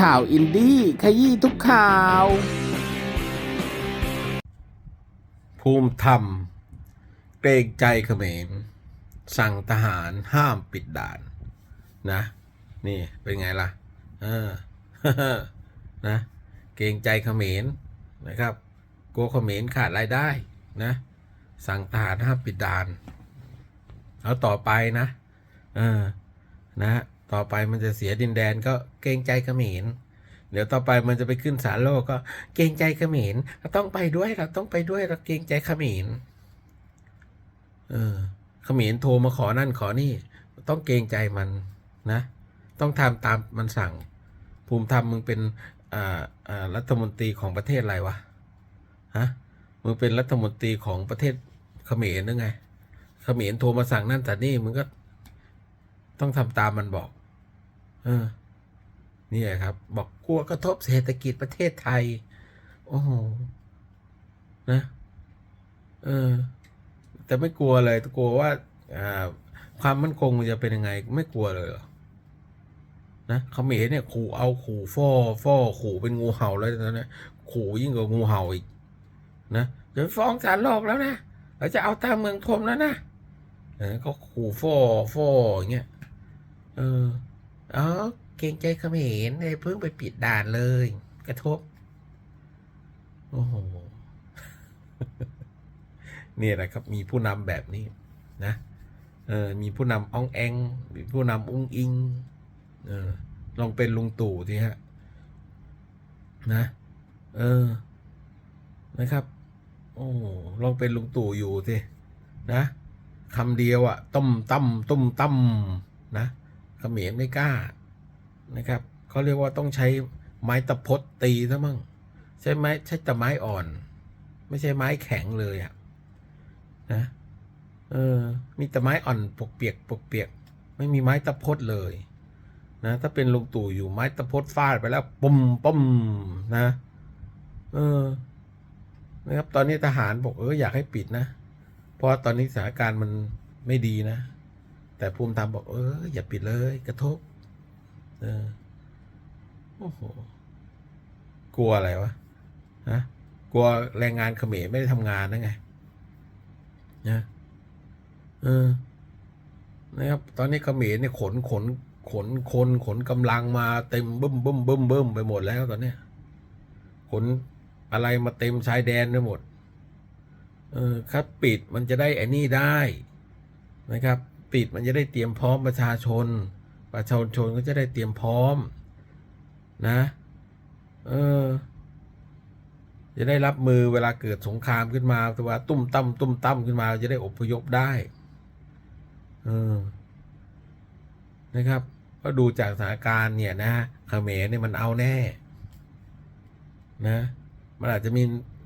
ข่าวอินดี้ขยี้ทุกข่าว ภูมิธรรม เกรงใจเขมร สั่งทหารห้ามปิดด่าน นะ นี่เป็นไงล่ะ เออนะ เกรงใจเขมรนะครับกลัวเขมรขาดรายได้นะ สั่งทหารห้ามปิดด่าน แล้วต่อไปนะ เออนะ ต่อไปมันจะเสียดินแดนก็เกรงใจเขมรเดี๋ยวต่อไปมันจะไปขึ้นศาลโลกก็เกรงใจเขมรเราต้องไปด้วยเราต้องไปด้วยเราเกรงใจเขมรเออเขมรโทรมาขอนั่นขอนี่ ต้องเกรงใจมันนะ ต้องทำตามมันสั่ง ภูมิธรรมมึงเป็นอ่าอ่ารัฐมนตรีของประเทศอะไรวะฮะมึงเป็นรัฐมนตรีของประเทศเขมรนึกไงเขมรโทรมาสั่งนั่นแต่นี่มึงก็ต้องทำตามมันบอก เออนี่แหละครับ บอกกลัวกระทบเศรษฐกิจประเทศไทย โอ้โหนะเออ แต่ไม่กลัวเลยกลัวว่าอ่าความมั่นคงมันจะเป็นยังไง ไม่กลัวเลยเหรอนะเขมรเนี่ยขู่เอาขู่ฟ่อฟ่อขู่เป็นงูเห่าแล้วตอนนี้ขู่ยิ่งกว่างูเห่าอีก นะเดี๋ยวฟ้องศาลโลกแล้วนะเราจะเอาตามเมืองพรมแล้วนะเออเขาขู่ฟ่อฟ่ออย่างเงี้ยเออ อ๋อ เกรงใจเขมรเลยเพิ่งไปปิดด่านเลย กระทบ โอ้โห นี่แหละครับ มีผู้นำแบบนี้นะ เออ มีผู้นำอองแอง มีผู้นำอุ้งอิง เออ ลองเป็นลุงตู่ทีฮะ นะ เออ นะครับ โอ้ลองเป็นลุงตู่อยู่สินะคำเดียวอะต้มตั้มต้มตั้มนะ มรไม่กล้านะครับเขาเรียกว่าต้องใช้ไม้ตะพดตีซะมั่งใช่ไหมใช้แต่ไม้อ่อน ไม่ใช่ไม้แข็งเลยอะนะเออมีแต่ไม้อ่อนปกเปียกปกเปียก ไม่มีไม้ตะพดเลยนะถ้าเป็นลุงตู่อยู่ไม้ตะพดฟาดไปแล้วปุ่มปุ่มนะเออนะครับตอนนี้ทหารบอกเอออยากให้ปิดนะ เพราะตอนนี้สถานการณ์มันไม่ดีนะ แต่ภูมิธรรมบอกเอออย่าปิดเลยกระทบ เออโอ้โหกลัวอะไรวะฮะกลัวแรงงานเขมรไม่ได้ทำงานนะไงนะเออนะครับ ตอนนี้เขมรเนี่ยขนขนขนคนขนกำลังมาเต็มบึ้มบึ้มบึ้มบึ้มไปหมดแล้วตอนนี้ขนอะไรมาเต็มชายแดนไปหมด เออครับปิดมันจะได้ไอ้นี่ได้นะครับ ปิดมันจะได้เตรียมพร้อมประชาชน ประชาชนก็จะได้เตรียมพร้อมนะ เออ จะได้รับมือเวลาเกิดสงครามขึ้นมาตัวตุ้มตั้มตุ้มตั้มขึ้นมาจะได้อพยพได้เออนะครับ ก็ดูจากสถานการณ์เนี่ยนะเขมรเนี่ยมันเอาแน่ นะ มันอาจจะมี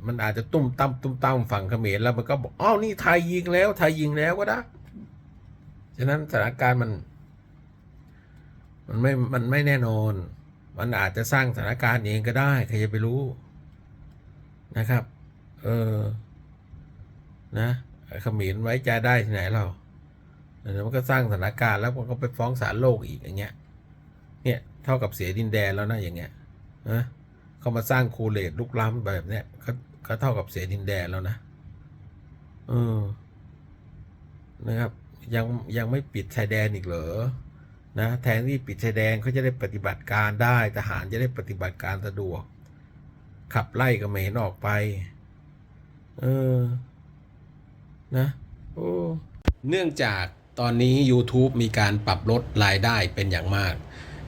มันอาจจะตุ้มตั้มตุ้มตั้มฝั่งเขมรแล้วมันก็บอกอ้าวนี่ไทยยิงแล้วไทยยิงแล้วก็ได้ ฉะนั้นสถานการณ์มัน มันไม่ มันไม่แน่นอน มันอาจจะสร้างสถานการณ์เองก็ได้ใครจะไปรู้นะครับ เออ นะขมรไว้ใจได้ที่ไหนเราเดี๋ยวมันก็สร้างสถานการณ์แล้วมันก็ไปฟ้องศาลโลกอีกอย่างเงี้ย เนี่ยเท่ากับเสียดินแดนแล้วนะอย่างเงี้ยนะเขามาสร้างคูเลตลุกล้ำแบบเนี้ยเขาเขาเท่ากับเสียดินแดนแล้วนะเออนะครับ ยังยังไม่ปิดชายแดนอีกเหรอนะแทนที่ปิดชายแดนเขาจะได้ปฏิบัติการได้ ทหารจะได้ปฏิบัติการสะดวก ขับไล่กเห็นออกไป เออ นะโอ้เนื่องจากตอนนี้ YouTube มีการปรับลดรายได้เป็นอย่างมาก